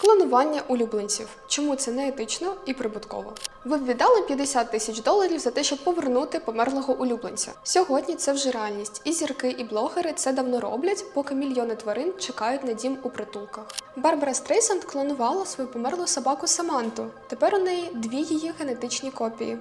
Клонування улюбленців. Чому це не етично і прибутково? Ви віддали 50 тисяч доларів за те, щоб повернути померлого улюбленця. Сьогодні це вже реальність, і зірки, і блогери це давно роблять, поки мільйони тварин чекають на дім у притулках. Барбара Стрейсанд клонувала свою померлу собаку Саманту. Тепер у неї дві її генетичні копії.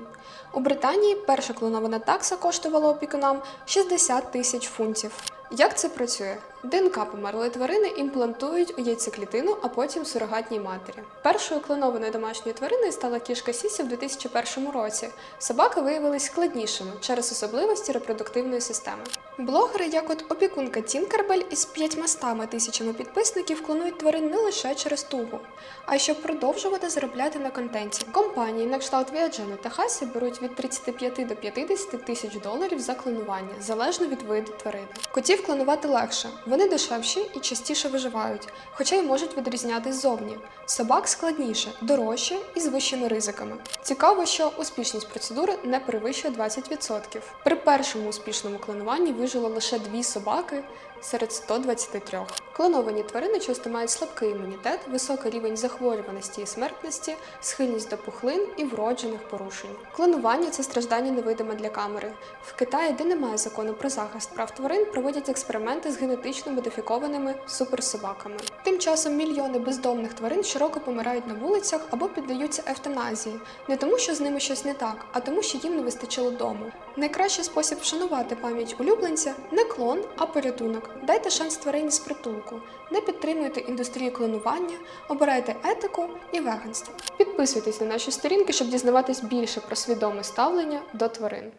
У Британії перша клонована такса коштувала опікунам 60 тисяч фунтів. Як це працює? ДНК померлої тварини імплантують у яйцеклітину, а потім сурогатній матері. Першою клонованою домашньою твариною стала кішка Сісі в 2001 році. Собаки виявились складнішими через особливості репродуктивної системи. Блогери, як от опікунка Тінкербель із 500 тисячами підписників, клонують тварин не лише через тугу, а й щоб продовжувати заробляти на контенті. Компанії на кшталт Віаджену та Хасі беруть від 35 до 50 тисяч доларів за клонування, залежно від виду тварини. Котів клонувати легше, вони дешевші і частіше виживають, хоча й можуть відрізнятись ззовні. Собак складніше, дорожче і з вищими ризиками. Цікаво, що успішність процедури не перевищує 20%. При першому успішному клонуванні вижило лише дві собаки серед 123. Клоновані тварини часто мають слабкий імунітет, високий рівень захворюваності і смертності, схильність до пухлин і вроджених порушень. Клонування це страждання невидиме для камери. В Китаї, де немає закону про захист прав тварин, проводять експерименти з генетично модифікованими суперсобаками. Тим часом мільйони бездомних тварин щороку помирають на вулицях або піддаються евтаназії, не тому, що з ними щось не так, а тому, що їм не вистачило дому. Найкращий спосіб вшанувати пам'ять улюбленця не клон, а порятунок. Дайте шанс тварині з притулку, не підтримуйте індустрію клонування, обирайте етику і веганство. Підписуйтесь на наші сторінки, щоб дізнаватись більше про свідоме ставлення до тварин.